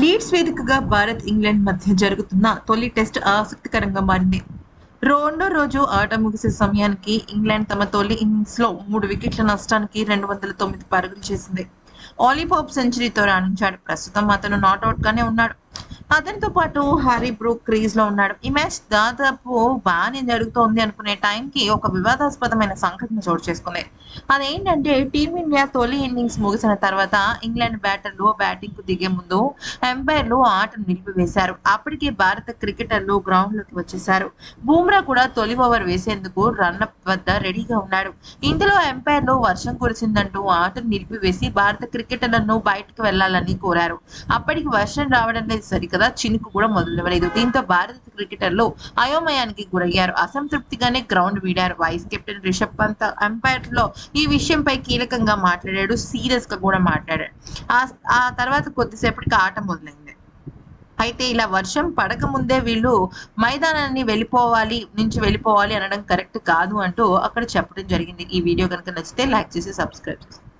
Leads వేదికగా Bharat England మధ్య జరుగుతున్న తొలి టెస్ట్ ఆసక్తికరంగా మారింది. రెండో రోజు ఆట ముగిసే సమయానికి ఇంగ్లాండ్ తమ తొలి ఇన్నింగ్స్లో మూడు వికెట్ల నష్టానికి రెండు వందల తొమ్మిది పరుగులు చేసింది. ఆలీపాప్ సెంచరీతో రాణించాడు. ప్రస్తుతం అతను నాట్అవుట్ గానే ఉన్నాడు. అతనితో పాటు హ్యారీ బ్రూక్ క్రీజ్లో ఉన్నాడు. ఈ మ్యాచ్ దాదాపు బాగానే జరుగుతోంది అనుకునే టైంకి ఒక వివాదాస్పదమైన సంఘటన చోటు చేసుకుంది. అదేంటంటే టీమిండియా తొలి ఇన్నింగ్స్ ముగిసిన తర్వాత ఇంగ్లాండ్ బ్యాటర్లు బ్యాటింగ్కు దిగే ముందు ఎంపైర్లు ఆటను నిలిపివేశారు. అప్పటికే భారత క్రికెటర్లు గ్రౌండ్లోకి వచ్చేశారు. బూమ్రా కూడా తొలి ఓవర్ వేసేందుకు రన్అప్ వద్ద రెడీగా ఉన్నాడు. ఇందులో ఎంపైర్లు వర్షం కురిసిందంటూ ఆటను నిలిపివేసి భారత క్రికెటర్లను బయటకు వెళ్ళాలని కోరారు. అప్పటికి వర్షం రావడం లేదు సరికదా? చినుకు కూడా మొదలవ్వలేదు దీంతో భారత క్రికెటర్లు అయోమయానికి గురయ్యారు. అసంతృప్తిగానే గ్రౌండ్ వీడారు. వైస్ కెప్టెన్ రిషబ్ పంత్ అంపైర్లో ఈ విషయంపై కీలకంగా మాట్లాడాడు. సీరియస్గా కూడా మాట్లాడాడు. ఆ ఆ తర్వాత కొద్దిసేపటికి ఆట మొదలైంది. అయితే ఇలా వర్షం పడక ముందే వీళ్ళు మైదానాన్ని వెళ్ళిపోవాలి నుంచి వెళ్ళిపోవాలి అనడం కరెక్ట్ కాదు అంటూ అక్కడ చెప్పడం జరిగింది. ఈ వీడియో కనుక నచ్చితే లైక్ చేసి సబ్స్క్రైబ్ చేసి